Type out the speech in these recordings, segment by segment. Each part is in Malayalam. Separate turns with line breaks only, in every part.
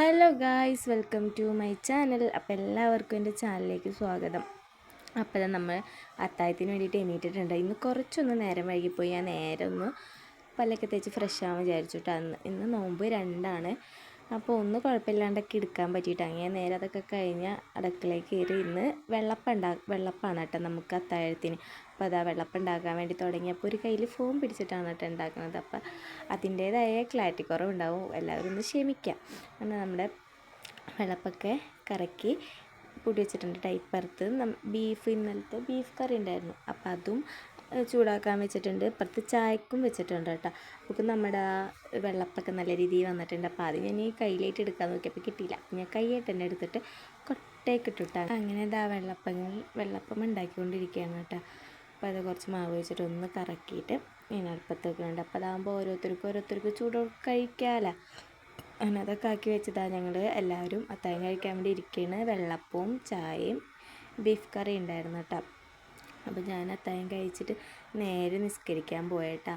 Hello guys welcome to my channel. അപ്പോൾ എല്ലാവർക്കും എന്റെ ചാനലിലേക്ക് സ്വാഗതം. അപ്പോൾ നമ്മൾ അത്തായത്തിന് വേണ്ടിയിട്ട് എണീറ്റിട്ടുണ്ട്. ഇന്ന് കുറച്ചൊന്ന് നേരം വൈകിപ്പോയി. ഞാൻ നേരെ ഒന്ന് പല്ലൊക്കെ തേച്ച് ഫ്രഷ് ആവാൻ വിചാരിച്ചിട്ട് അന്ന് ഇന്ന് നോമ്പ് രണ്ടാണ്. അപ്പോൾ ഒന്ന് കുഴപ്പമില്ലാണ്ടൊക്കെ എടുക്കാൻ പറ്റിയിട്ട് അങ്ങനെ നേരെ അതൊക്കെ കഴിഞ്ഞ് അടുക്കളയിൽ കയറി ഇന്ന് വെള്ളപ്പം ഉണ്ടാ വെള്ളപ്പാണ് കേട്ടോ നമുക്ക് അത്താഴത്തിന്. അപ്പോൾ അതാ വെള്ളപ്പം ഉണ്ടാക്കാൻ വേണ്ടി തുടങ്ങിയപ്പോൾ ഒരു കയ്യിൽ ഫോൺ പിടിച്ചിട്ടാണ് കേട്ടോ ഉണ്ടാക്കുന്നത്. അപ്പോൾ അതിന്റേതായ ക്ലാരിറ്റി കുറവുണ്ടാവും. എല്ലാവരും ഒന്ന് ക്ഷമിക്കാം. അങ്ങനെ നമ്മുടെ വെള്ളപ്പൊക്കെ കറക്കി പൊടി വെച്ചിട്ടുണ്ട്. ടൈപ്പറത്ത് ബീഫ് ഇന്നലത്തെ ബീഫ് കറി ഉണ്ടായിരുന്നു. അപ്പോൾ അതും ചൂടാക്കാൻ വെച്ചിട്ടുണ്ട്. ഇപ്പുറത്ത് ചായക്കും വെച്ചിട്ടുണ്ട് കേട്ടോ. അപ്പോൾ നമ്മുടെ വെള്ളപ്പൊക്കെ നല്ല രീതിയിൽ വന്നിട്ടുണ്ട്. അപ്പോൾ അത് ഞാൻ ഈ കയ്യിലേറ്റ് എടുക്കാൻ നോക്കിയപ്പോൾ കിട്ടിയില്ല. ഞാൻ കൈയായിട്ട് തന്നെ എടുത്തിട്ട് കൊട്ടയൊക്കെ ഇട്ടിട്ടാണ് അങ്ങനെ ഇതാ വെള്ളപ്പങ്ങൾ വെള്ളപ്പം ഉണ്ടാക്കിക്കൊണ്ടിരിക്കുകയാണ് കേട്ടോ. അപ്പോൾ അത് കുറച്ച് മാവ് വെച്ചിട്ട് ഒന്ന് കറക്കിയിട്ട് ഇങ്ങനെ അടുപ്പത്ത് വെക്കുന്നുണ്ട് അപ്പോൾ അതാകുമ്പോൾ ഓരോരുത്തർക്കും ഓരോരുത്തർക്ക് ചൂട് കഴിക്കാമല്ലോ അങ്ങനെ അതൊക്കെ ആക്കി വെച്ചതാ ഞങ്ങൾ എല്ലാവരും. അത്താഴം കഴിക്കാൻ വേണ്ടി ഇരിക്കുകയാണ് വെള്ളപ്പവും ചായയും ബീഫ് കറി ഉണ്ടായിരുന്നു കേട്ടോ. അപ്പോൾ ഞാൻ അത്തായം കഴിച്ചിട്ട് നേരെ നിസ്കരിക്കാൻ പോയേട്ടാ.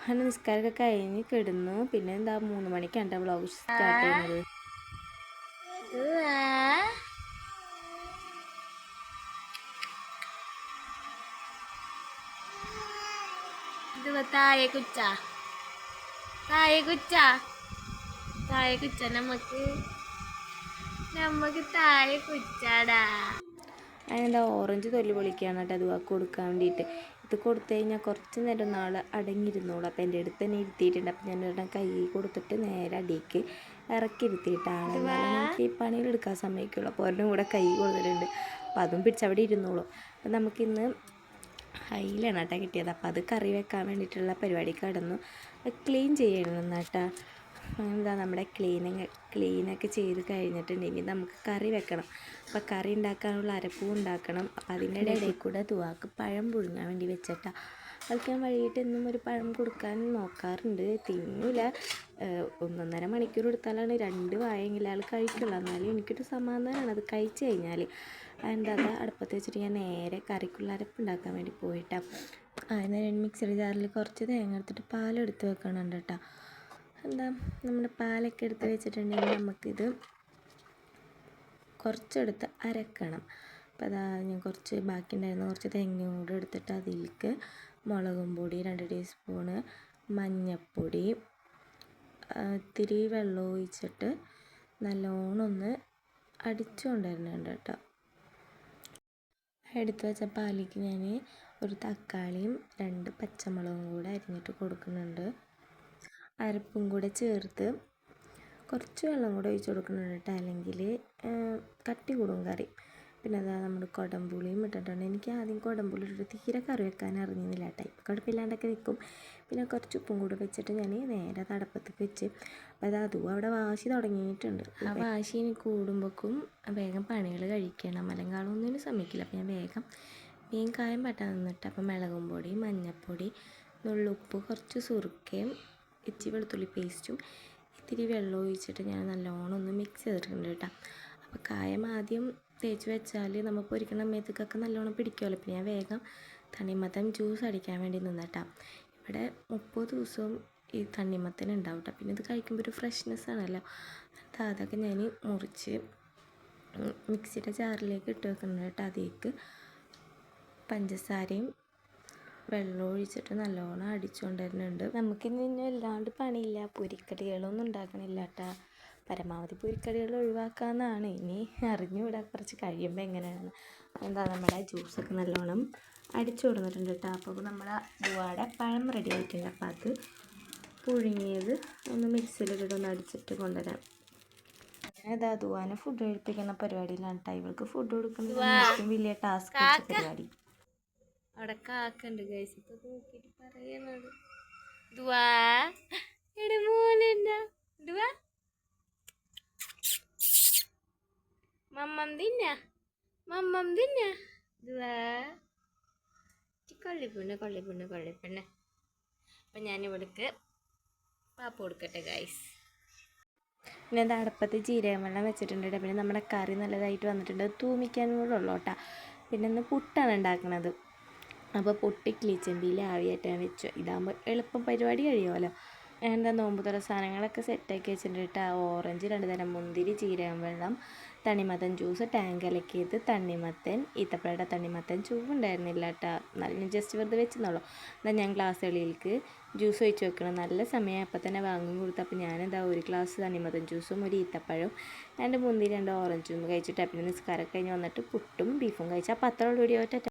അങ്ങനെ നിസ്കാരമൊക്കെ കഴിഞ്ഞ് കിടന്നു. പിന്നെ എന്താ മൂന്ന് മണിക്കാണ് ബ്ലോഗ് സ്റ്റാർട്ട് ചെയ്യുന്നത്. താഴെ കുച്ച. നമുക്ക് നമുക്ക് താഴെ കുച്ചാടാ. അതിനെന്താ ഓറഞ്ച് തൊല്ലി പൊളിക്കുകയാണ് കേട്ടോ അത് വാക്ക് കൊടുക്കാൻ വേണ്ടിയിട്ട്. ഇത് കൊടുത്തു കഴിഞ്ഞാൽ കുറച്ച് നേരം നാൾ അടങ്ങിയിരുന്നോളൂ. അപ്പോൾ എന്റെ അടുത്ത് തന്നെ ഇരുത്തിയിട്ടുണ്ട്. അപ്പോൾ ഞാൻ ഒരെണ്ണം കൈ കൊടുത്തിട്ട് നേരെ അടിക്ക് ഇറക്കി ഇരുത്തിയിട്ടാണ്. നമുക്ക് ഈ പണിയിലെടുക്കാൻ സമ്മതിക്കുള്ളൂ അപ്പോൾ ഒരെണ്ണം കൂടെ കൈ കൊടുത്തിട്ടുണ്ട്. അപ്പോൾ അതും പിടിച്ച് അവിടെ ഇരുന്നോളൂ. അപ്പോൾ നമുക്കിന്ന് ഹൈലാണ് കേട്ടോ കിട്ടിയത്. അപ്പോൾ അത് കറി വെക്കാൻ വേണ്ടിയിട്ടുള്ള പരിപാടി കടന്നു. ക്ലീൻ ചെയ്യണം കേട്ടോ. എന്താ നമ്മുടെ ക്ലീനിങ് ക്ലീനൊക്കെ ചെയ്ത് കഴിഞ്ഞിട്ടുണ്ടെങ്കിൽ നമുക്ക് കറി വെക്കണം. അപ്പോൾ കറി ഉണ്ടാക്കാനുള്ള അരപ്പും ഉണ്ടാക്കണം. അപ്പോൾ അതിന്റെ ഇടയിൽ കൂടെ തുവാക്ക് പഴം പുഴുങ്ങാൻ വേണ്ടി വെച്ചിട്ടാ. കളിക്കാൻ ഞാൻ വൈകിട്ട് എന്നും ഒരു പഴം കൊടുക്കാൻ നോക്കാറുണ്ട്. തിന്നില്ല ഒന്നൊന്നര മണിക്കൂർ എടുത്താലാണ് രണ്ട് വായെങ്കിലും ആൾ കഴിക്കുള്ളൂ. എന്നാലും എനിക്കൊരു സമാധാനമാണ് അത് കഴിച്ചു കഴിഞ്ഞാൽ എന്താ അത് അടുപ്പത്ത് വെച്ചിട്ട് ഞാൻ നേരെ കറിക്കുള്ള അരപ്പ് ഉണ്ടാക്കാൻ വേണ്ടി പോയിട്ടാണ് അതിന് മിക്സർ ജാറിൽ കുറച്ച് തേങ്ങ എടുത്തിട്ട് പാലെടുത്ത് വെക്കണുണ്ട് കേട്ടോ. എന്താ നമ്മുടെ പാലൊക്കെ എടുത്ത് വെച്ചിട്ടുണ്ടെങ്കിൽ നമുക്കിത് കുറച്ചെടുത്ത് അരക്കണം. അപ്പോൾ അതാ ഞാൻ കുറച്ച് ബാക്കി ഉണ്ടായിരുന്ന കുറച്ച് തേങ്ങയും കൂടെ എടുത്തിട്ട് അതിലേക്ക് മുളകും പൊടി രണ്ട് ടീസ്പൂണ് മഞ്ഞൾപ്പൊടി ഇത്തിരി വെള്ളം ഒഴിച്ചിട്ട് നല്ലോണം ഒന്ന് അടിച്ചുകൊണ്ടിരുന്നുണ്ട് കേട്ടോ. എടുത്ത് വെച്ച പാലിക്ക് ഞാൻ ഒരു തക്കാളിയും രണ്ട് പച്ചമുളകും കൂടെ അരിഞ്ഞിട്ട് കൊടുക്കുന്നുണ്ട്. അരപ്പും കൂടെ ചേർത്ത് കുറച്ച് വെള്ളം കൂടെ ഒഴിച്ച് കൊടുക്കണം കേട്ടോ. അല്ലെങ്കിൽ കട്ടി കൂടും കറി. പിന്നെ അതാ നമ്മൾ കുടംപുളിയും ഇട്ടിട്ടുണ്ട്. എനിക്ക് ആദ്യം കുടംപുളി ഇട്ടിട്ട് തീരെ കറി വെക്കാൻ അറിഞ്ഞില്ല കേട്ടോ. ഇപ്പം കുഴപ്പമില്ലാണ്ടൊക്കെ വെക്കും. പിന്നെ കുറച്ച് ഉപ്പും കൂടെ വെച്ചിട്ട് ഞാൻ നേരെ തടപ്പത്തേക്ക് വെച്ച് അപ്പോൾ അത് അതും അവിടെ വാശി തുടങ്ങിയിട്ടുണ്ട്. ആ വാശി ഇനി കൂടുമ്പോഴേക്കും വേഗം പണികൾ കഴിക്കണം. അല്ലെങ്കിൽ ആളൊന്നിനും സമ്മതിക്കില്ല അപ്പോൾ ഞാൻ വേഗം മീൻ കായം പറ്റാൻ നിന്നിട്ട് അപ്പോൾ മുളകും പൊടി മഞ്ഞൾപ്പൊടി നുള്ളുപ്പ് കുറച്ച് സുറുക്കയും ഇച്ചിരി വെളുത്തുള്ളി പേസ്റ്റും ഇത്തിരി വെള്ളം ഒഴിച്ചിട്ട് ഞാൻ നല്ലോണം ഒന്ന് മിക്സ് ചെയ്തിട്ടുണ്ട് കേട്ടോ. അപ്പോൾ കായം ആദ്യം തേച്ച് വെച്ചാൽ നമുക്ക് പൊരിക്കണ മേത്തക്കൊക്കെ നല്ലോണം പിടിക്കുമല്ലോ പിന്നെ ഞാൻ വേഗം തണ്ണിമത്തൻ ജ്യൂസ് അടിക്കാൻ വേണ്ടി നിന്നട്ടാ ഇവിടെ മുപ്പത് ദിവസവും ഈ തണ്ണിമത്തൻ ഉണ്ടാവും കേട്ടോ. പിന്നെ ഇത് കഴിക്കുമ്പോൾ ഒരു ഫ്രഷ്നെസ് ആണല്ലോ. എന്നിട്ട് അതൊക്കെ ഞാൻ മുറിച്ച് മിക്സിയുടെ ജാറിലേക്ക് ഇട്ട് വെക്കുന്നുണ്ട് കേട്ടോ. അതിലേക്ക് പഞ്ചസാരയും വെള്ളം ഒഴിച്ചിട്ട് നല്ലോണം അടിച്ചുകൊണ്ടിരുന്നുണ്ട് നമുക്ക് ഇനി എല്ലാണ്ട് പണിയില്ല. പൊരിക്കടികളൊന്നും ഉണ്ടാക്കണില്ല കേട്ടാ പരമാവധി പൊരിക്കടികൾ ഒഴിവാക്കാമെന്നാണ് ഇനി അറിഞ്ഞുകൂടാ കുറച്ച് കഴിയുമ്പോൾ എങ്ങനെയാണ്. എന്താ നമ്മുടെ ജ്യൂസൊക്കെ നല്ലോണം അടിച്ചു കൊടുത്തിട്ടുണ്ട് കേട്ടോ അപ്പോൾ നമ്മുടെ ദുവാട പഴം റെഡി ആയിട്ടുണ്ട്. അപ്പോൾ അത് പുഴുങ്ങിയത് ഒന്ന് മിക്സിയിലിട്ട് ഒന്ന് അടിച്ചിട്ട് കൊണ്ടുവരാം. ഇതാ ദുവാനെ ഫുഡ് കഴിപ്പിക്കുന്ന പരിപാടിയിലാണ് കേട്ടോ ഇവൾക്ക് ഫുഡ് കൊടുക്കുന്നത് ഏറ്റവും വലിയ ടാസ്ക് പരിപാടി. അവിടെ കാക്കുണ്ട് ഗൈസ് ഇപ്പൊ നോക്കിട്ട് പറയുന്നത് ദുവാ. എടെ മോനെന്നാ ദുവാ. മമ്മം മമ്മം ദുവാ. പാപ്പ് കൊടുക്കട്ടെ ഗൈസ് പിന്നെ അത് അടുപ്പത്ത് ജീരകം വെള്ളം വെച്ചിട്ടുണ്ട് പിന്നെ നമ്മുടെ കറി നല്ലതായിട്ട് വന്നിട്ടുണ്ട്. തൂമിക്കാനും കൂടെ ഉള്ളൂ കേട്ടോ പിന്നെ ഇന്ന് പുട്ടാണ് ഉണ്ടാക്കുന്നത് അപ്പോൾ പൊട്ടി കിളിച്ചെമ്പിയിൽ ആവിയേറ്റാൻ വെച്ചു. ഇതാകുമ്പോൾ എളുപ്പം പരിപാടി കഴിയുമല്ലോ. എന്താ നോമ്പ് തുറ സാധനങ്ങളൊക്കെ സെറ്റാക്കി വെച്ചിട്ടുണ്ട് കേട്ടോ ഓറഞ്ച് രണ്ട് തരം മുന്തിരി ചീരകം വെള്ളം തണ്ണിമത്തൻ ജ്യൂസ് ടാങ്ക് ഇലക്കിയത് തണ്ണിമത്തൻ ഈത്തപ്പഴയുടെ തണ്ണിമത്തൻ ചൂവുണ്ടായിരുന്നില്ല കേട്ടോ നല്ല ജസ്റ്റ് വെറുതെ വെച്ചെന്നുള്ളൂ എന്നാൽ ഞാൻ ഗ്ലാസ് വെളിയിലേക്ക് ജ്യൂസ് ഒഴിച്ച് വെക്കണം. നല്ല സമയം അപ്പം തന്നെ വാങ്ങി കൊടുത്തു അപ്പോൾ ഞാനെന്താ ഒരു ഗ്ലാസ് തണ്ണിമത്തൻ ജ്യൂസും ഒരു ഈത്തപ്പഴവും രണ്ട് മുന്തിരി രണ്ട് ഓറഞ്ചും കഴിച്ചിട്ട് പിന്നെ നിസ്കാരം കഴിഞ്ഞ് വന്നിട്ട് പുട്ടും ബീഫും കഴിച്ചു. അപ്പോൾ അത്ര വീഡിയോ